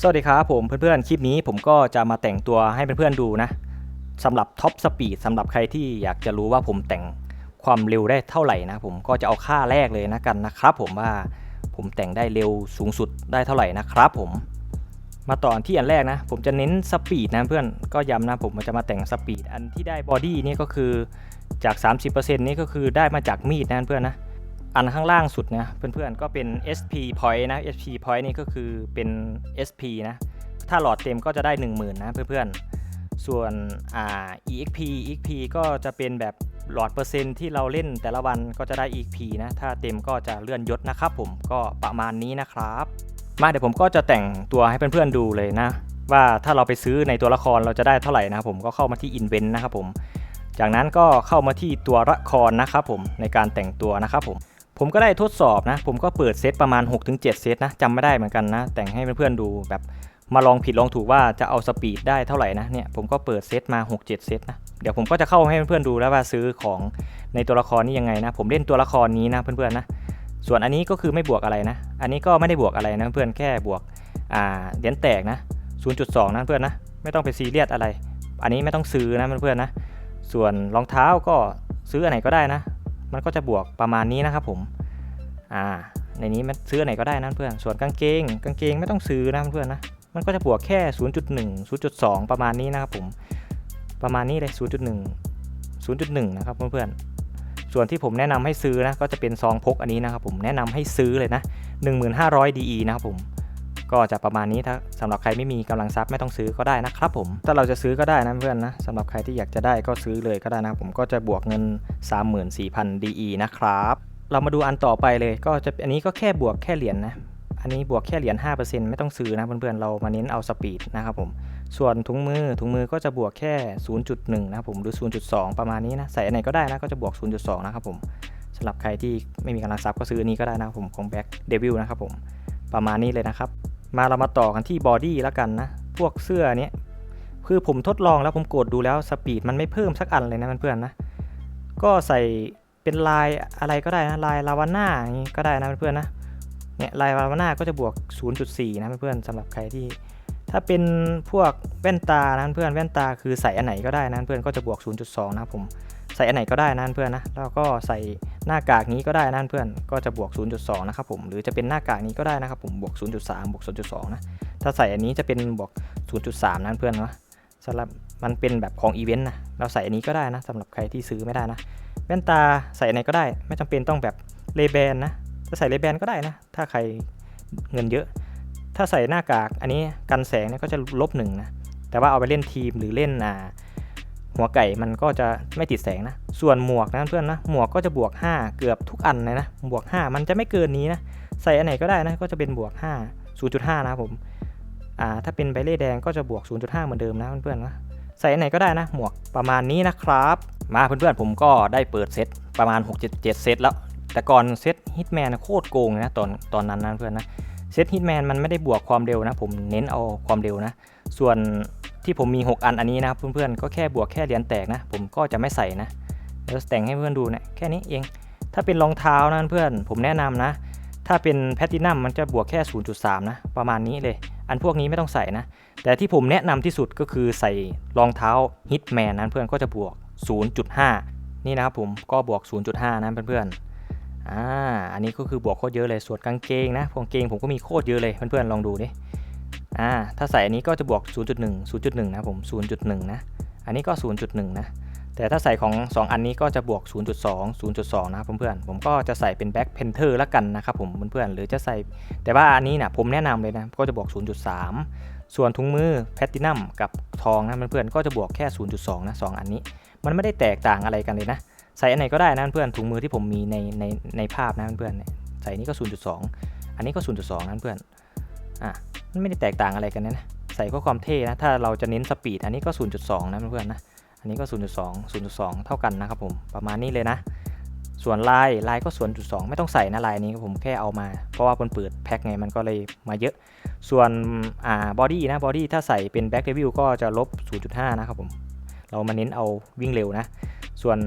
สวัสดีครับผมเพื่อนๆ คลิปนี้ผมก็จะมาแต่งตัวให้เพื่อนๆดูนะสำหรับท็อปสปีดสำหรับใครที่อยากจะรู้ว่าผมแต่งความเร็วได้เท่าไหร่นะ ผมก็จะเอาค่าแรกเลยนะกันนะครับผมว่าผมแต่งได้เร็วสูงสุดได้เท่าไหร่นะครับผม มาต่อที่อันแรกนะ ผมจะเน้นสปีดนะเพื่อนก็ย้ำนะผมจะมาแต่งสปีดอันที่ได้บอดี้นี่ก็คือจาก 30%นี่ก็คือได้มาจากมีดนะเพื่อนนะ อันข้างล่างสุดนะเพื่อนๆก็เป็น SP point นะ SP point นี่ก็คือเป็น SP นะถ้าหลอดเต็มก็จะได้ 10,000นะเพื่อนๆ ส่วนอ่า EXP EXP ก็จะเป็นแบบหลอดเปอร์เซ็นต์ที่เราเล่นแต่ละวันก็จะได้ EXP นะถ้าเต็มก็จะเลื่อนยศนะครับผมก็ประมาณนี้นะครับ มาเดี๋ยวผมก็จะแต่งตัวให้เพื่อนๆดูเลยนะ ว่าถ้าเราไปซื้อในตัวละครเราจะได้เท่าไหร่นะครับผมก็เข้ามาที่ Invent นะครับผมจากนั้นก็เข้ามาที่ตัวละครนะครับผมในการแต่งตัวนะครับผม ผมก็ได้ทดสอบนะ ผมก็เปิดเซตประมาณ 6-7 เซตนะจำไม่ได้เหมือนกันนะ แต่งให้เพื่อนๆดูแบบมาลองผิดลองถูกว่าจะเอาสปีดได้เท่าไหร่นะเนี่ยผมก็เปิดเซตมา 6-7 เซตนะเดี๋ยวผมก็จะเข้าให้เพื่อนๆดูแล้วว่าซื้อของในตัวละครนี้ยังไงนะ ผมเล่นตัวละครนี้นะเพื่อนๆนะส่วนอันนี้ก็คือไม่บวกอะไรนะ อันนี้ก็ไม่ได้บวกอะไรนะเพื่อนแค่บวกอ่าเหรียญแตกนะ 0.2 นะเพื่อนนะไม่ต้องไปซีเรียสอะไร อันนี้ไม่ต้องซื้อนะเพื่อนๆนะส่วนรองเท้าก็ซื้ออันไหนก็ได้นะ มันก็จะบวกประมาณนี้นะครับผมอ่าในนี้มันซื้อไหนก็ได้นะเพื่อนส่วนกางเกงกางเกงไม่ต้องซื้อนะเพื่อนนะมันก็จะบวกแค่ 0.1 0.2 ประมาณนี้นะครับผมประมาณนี้เลย 0.1 0.1 นะครับเพื่อนๆส่วนที่ผมแนะนำให้ซื้อนะก็จะเป็นซองพกอันนี้นะครับผมแนะนำให้ซื้อเลยนะ 1500 DE นะครับผม ก็จะประมาณนี้ถ้าสำหรับใครไม่มีกำลังทรัพย์ไม่ต้องซื้อก็ได้นะครับผม ถ้าเราจะซื้อก็ได้นะเพื่อนนะสำหรับใครที่อยากจะได้ก็ซื้อเลยก็ได้นะผมก็จะบวกเงิน 34,000 DE นะครับ เรามาดูอันต่อไปเลยก็จะอันนี้ก็แค่บวกแค่เหรียญนะอันนี้บวกแค่เหรียญ5%ไม่ต้องซื้อนะเพื่อนๆเรามาเน้นเอาสปีดนะครับผมส่วนถุงมือถุงมือก็จะบวกแค่ 0.1 นะครับผมหรือ 0.2 ประมาณนี้นะใส่อันไหนก็ได้นะก็จะบวก 0.2 นะครับผมสำหรับใครที่ไม่มีกำลังทรัพย์ก็ซื้ออันนี้ก็ได้นะครับผมของ Back Devil นะครับผมประมาณนี้เลยนะครับ มาเรามาต่อกันที่บอดี้แล้วกันนะ พวกเสื้อเนี้ยคือผมทดลองแล้วผมกดดูแล้วสปีดมันไม่เพิ่มสักอันเลยนะเพื่อนๆนะ ก็ใส่เป็นลายอะไรก็ได้นะลายลาวาน่าอย่างนี้ก็ได้นะเพื่อนๆนะเนี่ยลายลาวาน่าก็จะบวก 0.4 นะเพื่อนๆสำหรับใครที่ ถ้าเป็นพวกแว่นตานะเพื่อนแว่นตาคือใส่อันไหนก็ได้นะเพื่อนก็จะบวก 0.2 นะผมใส่อันไหนก็ได้นะเพื่อนนะแล้วก็ใส่หน้ากากนี้ก็ได้นะเพื่อนก็จะบวก 0.2 นะครับผมหรือจะเป็นหน้ากากนี้ก็ได้นะครับผมบวก 0.3 บวก 0.2 นะถ้าใส่อันนี้จะเป็นบวก 0.3 นะเพื่อนเนาะสำหรับมันเป็นแบบของอีเวนต์นะเราใส่อันนี้ก็ได้นะสำหรับใครที่ซื้อไม่ได้นะแว่นตาใส่ไหนก็ได้ ไม่จำเป็นต้องแบบเลแบนนะจะใส่เลแบนก็ได้นะถ้าใครเงินเยอะ ถ้าใส่หน้ากากอันนี้กันแสงเนี่ยก็จะลบหนึ่งนะ แต่ว่าเอาไปเล่นทีมหรือเล่นอ่าหัวไก่มันก็จะไม่ติดแสงนะ ส่วนหมวกนะเพื่อนนะ หมวกก็จะบวก 5 เกือบทุกอันเลยนะ บวก 5 มันจะไม่เกินนี้นะ ใส่อันไหนก็ได้นะ ก็จะเป็นบวก 5 0.5 นะครับผม อ่า ถ้าเป็นใบเล่แดงก็จะบวก 0.5 เหมือนเดิมนะเพื่อนๆนะ ใส่อันไหนก็ได้นะ หมวกประมาณนี้นะครับ มาเพื่อนๆผมก็ได้เปิดเซตประมาณ 6-7เซตแล้ว แต่ก่อนเซตฮิตแมนโคตรโกงนะตอนตอนนั้นนะเพื่อนนะ เซตฮิตแมนมันไม่ได้บวกความเร็วนะ ผมเน้นเอาความเร็วนะ ส่วนที่ผมมี 6 อันอันนี้นะเพื่อนๆก็แค่บวกแค่เหรียญแตกนะ ผมก็จะไม่ใส่นะเดี๋ยวแต่งให้เพื่อนดูนะแค่นี้เอง ถ้าเป็นรองเท้านะเพื่อนผมแนะนำนะ ถ้าเป็นแพตตินัมมันจะบวกแค่ 0.3 นะ ประมาณนี้เลย อันพวกนี้ไม่ต้องใส่นะ แต่ที่ผมแนะนำที่สุดก็คือใส่รองเท้าฮิตแมนนั้นเพื่อนก็จะบวก 0.5 นี่นะครับผมก็บวก 0.5นะเพื่อนๆ อ่า อันนี้ก็คือบวกโคตรเยอะเลย ส่วนกางเกงนะกางเกงผมก็มีโคตรเยอะเลยเพื่อนๆลองดูดิ อ่า ถ้าใส่อันนี้ก็จะบวก 0.1 0.1 นะผม 0.1 นะ อันนี้ก็ 0.1 นะ แต่ถ้าใส่ของ 2 อันนี้ก็จะบวก 0.2 0.2 นะเพื่อนๆ ผมก็จะใส่เป็นแบ็คเพนเทอร์ละกันนะครับผมเพื่อนๆ หรือจะใส่ แต่ว่าอันนี้นะผมแนะนำเลยนะ ก็จะบวก 0.3 ส่วนถุงมือแพตตินัมกับทองนะเพื่อนๆ ก็จะบวกแค่ 0.2 นะสองอันนี้ มันไม่ได้แตกต่างอะไรกันเลยนะ ใส่อันไหนก็ได้นะเพื่อนถุงมือที่ผมมีในในในภาพนะเพื่อนใส่นี้ก็ 0.2 อันนี้ก็ 0.2นะเพื่อนอะมันไม่ได้แตกต่างอะไรกันนะใส่ก็ความเท่นะถ้าเราจะเน้นสปีดอันนี้ก็ 0.2 นะเพื่อนนะอันนี้ก็ 0.2 0.2 เท่ากันนะครับผมประมาณนี้เลยนะ ส่วนลายลายก็ 0.2 ไม่ต้องใส่นะลายนี้ผมแค่เอามา เพราะว่าคนเปิดแพ็คไงมันก็เลยมาเยอะ ส่วนอ่าบอดี้นะบอดี้ถ้าใส่เป็นแบ็ k เ e วิวก็จะลบ 0.5 นะครับผมเรามาเน้นเอาวิ่งเร็วนะ ส่วน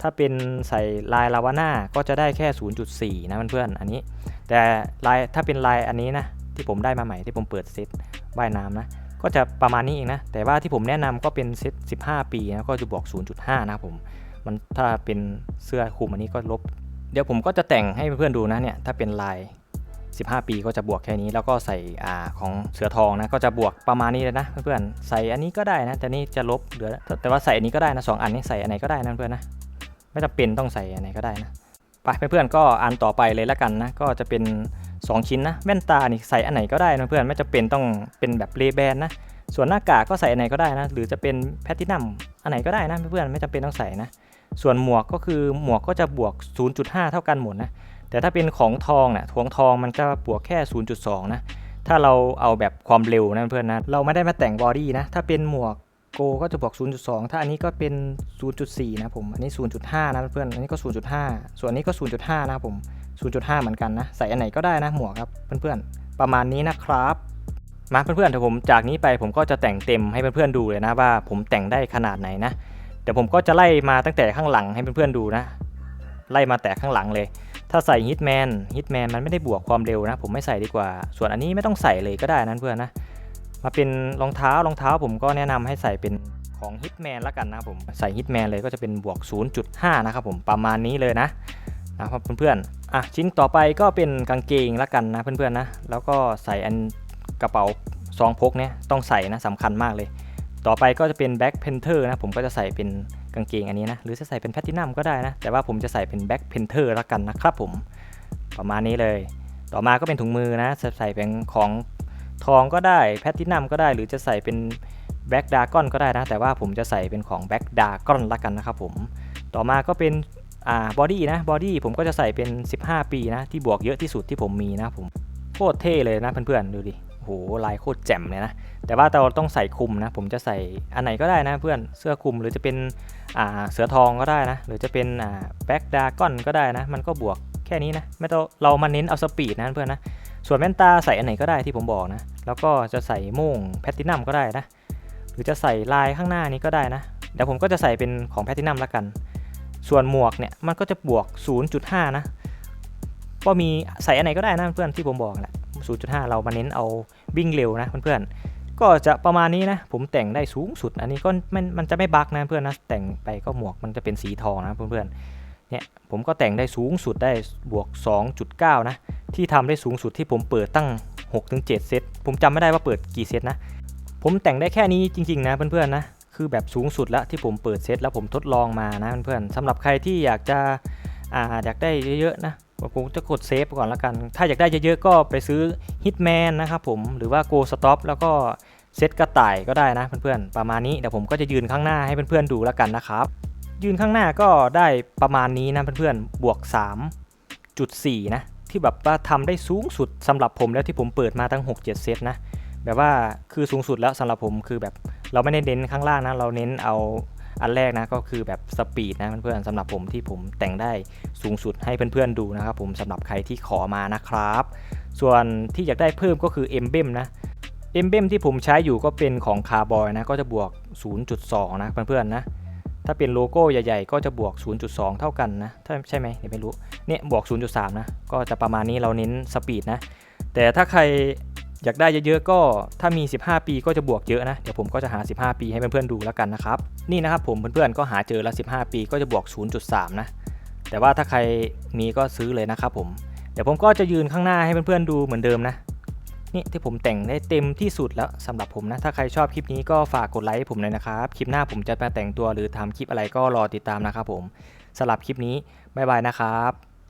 ถ้าเป็นใส่ลายลาวาน่าก็จะได้แค่ 0.4 นะเพื่อนๆอันนี้ แต่ลายถ้าเป็นลายอันนี้นะที่ผมได้มาใหม่ที่ผมเปิดเซตว่ายน้ำนะก็จะประมาณนี้เองนะ แต่ว่าที่ผมแนะนำก็เป็นเซต 15 ปีนะ ก็จะบวก0.5 นะครับผม มันถ้าเป็นเสื้อคลุมอันนี้ก็ลบ เดี๋ยวผมก็จะแต่งให้เพื่อนๆดูนะเนี่ย ถ้าเป็นลาย 15 ปีก็จะบวกแค่นี้ แล้วก็ใส่อ่าของเสือทองนะ ก็จะบวกประมาณนี้เลยนะเพื่อนๆ ใส่อันนี้ก็ได้นะ แต่นี่จะลบเหลือ แต่แต่ว่าใส่อันนี้ก็ได้นะสองอันนี้ใส่อันไหนก็ได้นะเพื่อนๆนะ ไม่จำเป็นต้องใส่อันไหนก็ได้นะไปเพื่อนๆก็อันต่อไปเลยแล้วกันนะก็จะเป็น 2 ชิ้นนะแว่นตานี่ใส่อันไหนก็ได้นะเพื่อนไม่จำเป็นต้องเป็นแบบเลแบนนะส่วนหน้ากากก็ใส่อันไหนก็ได้นะหรือจะเป็นแพทตินัมอันไหนก็ได้นะเพื่อนๆไม่จำเป็นต้องใส่นะส่วนหมวกก็คือหมวกก็จะบวก 0.5 เท่ากันหมดนะแต่ถ้าเป็นของทองเนี่ยทวงทองมันจะบวกแค่ 0.2 นะถ้าเราเอาแบบความเร็วนะเพื่อนนะเราไม่ได้มาแต่งบอดี้นะถ้าเป็นหมวก โกก็จะบวก 0.2 ถ้าอันนี้ก็เป็น 0.4 นะผม อันนี้ 0.5 นะเพื่อน อันนี้ก็ 0.5 ส่วนนี้ก็ 0.5 นะผม 0.5 เหมือนกันนะ ใส่อันไหนก็ได้นะหมวกครับเพื่อนๆ ประมาณนี้นะครับมาเพื่อนๆเดี๋ยวผมจากนี้ไปผมก็จะแต่งเต็มให้เพื่อนๆดูเลยนะว่าผมแต่งได้ขนาดไหนนะ เดี๋ยวผมก็จะไล่มาตั้งแต่ข้างหลังให้เพื่อนๆดูนะ ไล่มาแต่ข้างหลังเลย ถ้าใส่ฮิตแมนฮิตแมนมันไม่ได้บวกความเร็วนะ ผมไม่ใส่ดีกว่า ส่วนอันนี้ไม่ต้องใส่เลยก็ได้นะเพื่อนนะ มาเป็นรองเท้ารองเท้าผมก็แนะนำให้ใส่เป็นของฮิตแมนล้วกันนะผมใส่ฮิตแมนเลยก็จะเป็นบวก 0.5 นะครับผมประมาณนี้เลยนะนะครับเพื่อนๆอะชิ้นต่อไปก็เป็นกางเกงล้วกันนะเพื่อนๆนะแล้วก็ใส่อันกระเป๋าซองพกเนี่ยต้องใส่นะสำคัญมากเลย ต่อไปก็จะเป็นแบ็คเพนเทอร์นะผมก็จะใส่เป็นกางเกงอันนี้นะหรือจะใส่เป็นแพทตินัมก็ได้นะแต่ว่าผมจะใส่เป็นแบ็คเพนเทอร์ละกันนะครับผมประมาณนี้เลย ต่อมาก็เป็นถุงมือนะใส่เป็นของ ทองก็ได้แพทตินัมก็ได้ หรือจะใส่เป็นแบ็คดากอนก็ได้นะ แต่ว่าผมจะใส่เป็นของแบ็คดากอนละกันนะครับผม ต่อมาก็เป็นอ่าบอดี้นะบอดี้ผมก็จะใส่เป็น 15 ปีนะ ที่บวกเยอะที่สุดที่ผมมีนะผมโคตรเท่เลยนะเพื่อนๆดูดิโอ้โหลายโคตรแจ่มเลยนะ แต่ว่าเราต้องใส่คลุมนะ ผมจะใส่อันไหนก็ได้นะเพื่อนเสื้อคลุมหรือจะเป็นอ่าเสือทองก็ได้นะ หรือจะเป็นอ่าแบ็กดากอนก็ได้นะ มันก็บวกแค่นี้นะ ไม่ต้องเรามาเน้นเอาสปีดนะเพื่อนนะ ส่วนแว่นตาใส่อันไหนก็ได้ที่ผมบอกนะ แล้วก็จะใส่โม่งแพตตินัมก็ได้นะ หรือจะใส่ลายข้างหน้านี้ก็ได้นะ เดี๋ยวผมก็จะใส่เป็นของแพตตินัมละกัน ส่วนหมวกเนี่ยมันก็จะบวก 0.5 นะ ก็มีใส่อันไหนก็ได้นะเพื่อนที่ผมบอกแหละ 0.5 เรามาเน้นเอาวิ่งเร็วนะเพื่อนๆ ก็จะประมาณนี้นะ ผมแต่งได้สูงสุด อันนี้ก็มันมันจะไม่บักนะเพื่อนนะ แต่งไปก็หมวกมันจะเป็นสีทองนะเพื่อนๆ เนี่ยผมก็แต่งได้สูงสุดได้บวก 2.9 นะ ที่ทำได้สูงสุดที่ผมเปิดตั้ง 6-7 เซต ผมจำไม่ได้ว่าเปิดกี่เซตนะ ผมแต่งได้แค่นี้จริง ๆ นะเพื่อนๆนะ คือแบบสูงสุดแล้วที่ผมเปิดเซตแล้วผมทดลองมานะเพื่อนๆสำหรับใครที่อยากจะอ่าอยากได้เยอะๆนะผมจะกดเซฟก่อนแล้วกัน ถ้าอยากได้เยอะๆก็ไปซื้อ Hitman นะครับผม หรือว่า Go Stop แล้วก็เซตกระต่ายก็ได้นะเพื่อนๆ ประมาณนี้เดี๋ยวผมก็จะยืนข้างหน้าให้เพื่อนๆดูแล้วกันนะครับ ยืนข้างหน้าก็ได้ประมาณนี้นะเพื่อนๆ บวก 3.4 นะ ที่แบบว่าทำได้สูงสุดสำหรับผมแล้วที่ผมเปิดมาตั้ง 6-7 เซตนะ แบบว่าคือสูงสุดแล้วสำหรับผมคือแบบเราไม่ได้เน้นข้างล่างนะ เราเน้นเอาอันแรกนะก็คือแบบสปีดนะเพื่อนๆสำหรับผมที่ผมแต่งได้สูงสุดให้เพื่อนๆดูนะครับผมสำหรับใครที่ขอมานะครับ ส่วนที่อยากได้เพิ่มก็คือเอมเบมนะเอ็มเบมที่ผมใช้อยู่ก็เป็นของคาร์บอยนะก็จะบวก 0.2 นะเพื่อนๆนะ ถ้าเป็นโลโก้ใหญ่ๆ ก็จะบวก 0.2 เท่ากันนะ ถ้าใช่ไหมเดี๋ยวไม่รู้ เนี่ยบวก 0.3 นะ ก็จะประมาณนี้เราเน้นสปีดนะ แต่ถ้าใครอยากได้เยอะๆ ก็ถ้ามี 15 ปีก็จะบวกเยอะนะ เดี๋ยวผมก็จะหา 15 ปีให้เพื่อนๆดูแล้วกันนะครับ นี่นะครับผมเพื่อนๆ ก็หาเจอแล้ว 15 ปีก็จะบวก 0.3 นะ แต่ว่าถ้าใครมีก็ซื้อเลยนะครับผม เดี๋ยวผมก็จะยืนข้างหน้าให้เพื่อนๆดูเหมือนเดิมนะ นี่ที่ผมแต่งได้เต็มที่สุดแล้วสำหรับผมนะ ถ้าใครชอบคลิปนี้ก็ฝากกดไลค์ให้ผมเลยนะครับ คลิปหน้าผมจะมาแต่งตัวหรือทำคลิปอะไรก็รอติดตามนะครับผมสำหรับคลิปนี้บ๊ายบายนะครับ